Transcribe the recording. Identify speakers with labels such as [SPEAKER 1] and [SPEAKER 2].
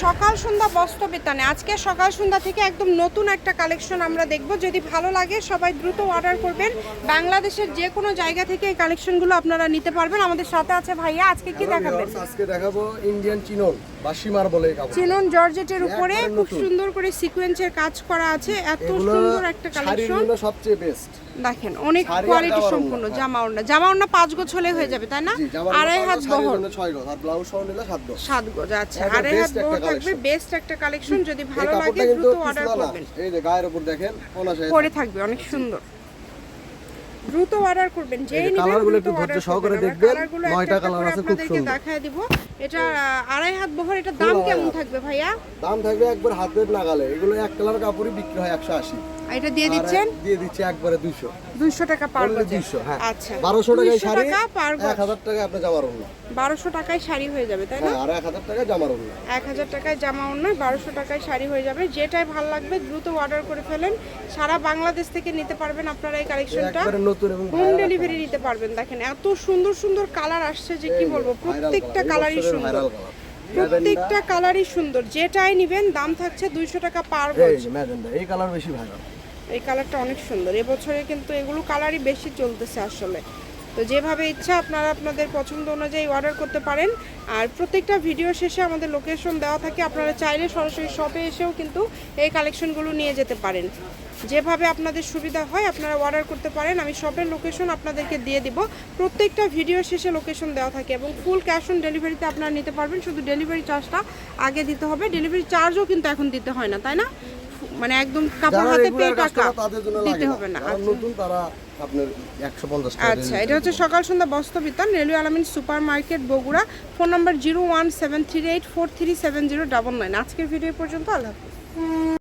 [SPEAKER 1] সকাল সন্ধ্যা বস্ত্র বেতনে আজকে সকাল সন্ধ্যা থেকে একদম নতুন একটা কালেকশন আমরা দেখব। যদি ভালো লাগে সবাই দ্রুত অর্ডার করবেন। বাংলাদেশের যে কোনো জায়গা থেকে এই কালেকশনগুলো আপনারা নিতে পারবেন। আমাদের সাথে আছে ভাইয়া আজকে কি দেখাবেন?
[SPEAKER 2] আজকে দেখাবো ইন্ডিয়ান চিনন বা সীমার বলে
[SPEAKER 1] চিনন জর্জেটের উপরে খুব সুন্দর করে সিকোয়েন্সের কাজ করা আছে। এত সুন্দর একটা কালেকশন।
[SPEAKER 2] সবচেয়ে বেস্ট
[SPEAKER 1] দেখেন অনেক কোয়ালিটি সম্পূর্ণ। জামা ওড়না। জামা ওড়না পাঁচ গোছ হলে হয়ে যাবে তাই না? আড়াই হাত বহর
[SPEAKER 2] ছয় গজ আর ব্লাউজ সহ নিলে সাত গজ
[SPEAKER 1] সাত গজ আচ্ছা আড়াই হাত বহর থাকবে বেস্ট একটা কালেকশন যদি ভালো লাগে দ্রুত অর্ডার করবেন।
[SPEAKER 2] এই যে গায়ের উপর দেখেন
[SPEAKER 1] পরে থাকবে অনেক সুন্দর। দ্রুত অর্ডার করবেন। যেই
[SPEAKER 2] কালারগুলো একটু ধৈর্য সহকারে দেখবেন। নয়টা কালার আছে, খুব সুন্দর।
[SPEAKER 1] দেখায় দিব। এটা আড়াই হাত বহর এটা দাম কেমন থাকবে ভাইয়া?
[SPEAKER 2] দাম থাকবে একবার হাতের নাগালে। এগুলো এক কালার কাপড়ই বিক্রি হয় একশো আশি।
[SPEAKER 1] আর এটা দিয়ে দিচ্ছেন?
[SPEAKER 2] দিয়ে দিচ্ছে একবারে দুইশো।
[SPEAKER 1] দুইশো টাকা পার গজে
[SPEAKER 2] দুইশো হ্যাঁ।
[SPEAKER 1] আচ্ছা।
[SPEAKER 2] বারোশো টাকায় শাড়ি
[SPEAKER 1] টাকা পার
[SPEAKER 2] এক হাজার টাকা আপনি অন্য
[SPEAKER 1] বারোশো টাকায় শাড়ি হয়ে যাবে তাই না?
[SPEAKER 2] হ্যাঁ আর এক হাজার টাকা জামার অন্য
[SPEAKER 1] এক হাজার টাকায় জামা অন্য বারোশো টাকায় শাড়ি হয়ে যাবে। যেটাই ভালো লাগবে দ্রুত অর্ডার করে ফেলেন। সারা বাংলাদেশ থেকে নিতে পারবেন আপনারা এই কালেকশনটা
[SPEAKER 2] নতুন এবং
[SPEAKER 1] হোম ডেলিভারি নিতে পারবেন। দেখেন এত সুন্দর সুন্দর কালার আসছে যে কি বলব প্রত্যেকটা কালারই সুন্দর। প্রত্যেকটা কালারই সুন্দর। যেটাই নিবেন দাম থাকছে দুইশো টাকা পার
[SPEAKER 2] এই কালার বেশি ভাইরাল
[SPEAKER 1] এই কালারটা অনেক সুন্দর। এবছরে কিন্তু এগুলো কালারই বেশি চলতেছে আসলে। তো যেভাবে ইচ্ছা আপনারা আপনাদের পছন্দ অনুযায়ী অর্ডার করতে পারেন। আর প্রত্যেকটা ভিডিও শেষে আমাদের লোকেশন দেওয়া থাকে, আপনারা চাইলে সরাসরি শপে এসেও কিন্তু এই কালেকশনগুলো নিয়ে যেতে পারেন। যেভাবে আপনাদের সুবিধা হয়, আপনারা অর্ডার করতে পারেন। আমি শপের লোকেশন আপনাদেরকে দিয়ে দিব। প্রত্যেকটা ভিডিও শেষে লোকেশন দেওয়া থাকে এবং ফুল ক্যাশ অন ডেলিভারিতে আপনারা নিতে পারবেন। শুধু ডেলিভারি চার্জটা আগে দিতে হবে। ডেলিভারি চার্জও কিন্তু এখন দিতে হয় না, তাই না? মানে একদম কাপড় হাতে পেয়ে টাকা দিতে হবে না। আচ্ছা।
[SPEAKER 2] নতুন তারা আপনার 150 টাকা
[SPEAKER 1] আচ্ছা এটা হচ্ছে Sakal Sandhya Bastra Bitan railway Alamin super market Bogura phone number zero one seven three eight four three seven zero double nine. আজকের ভিডিও পর্যন্ত আল্লাহ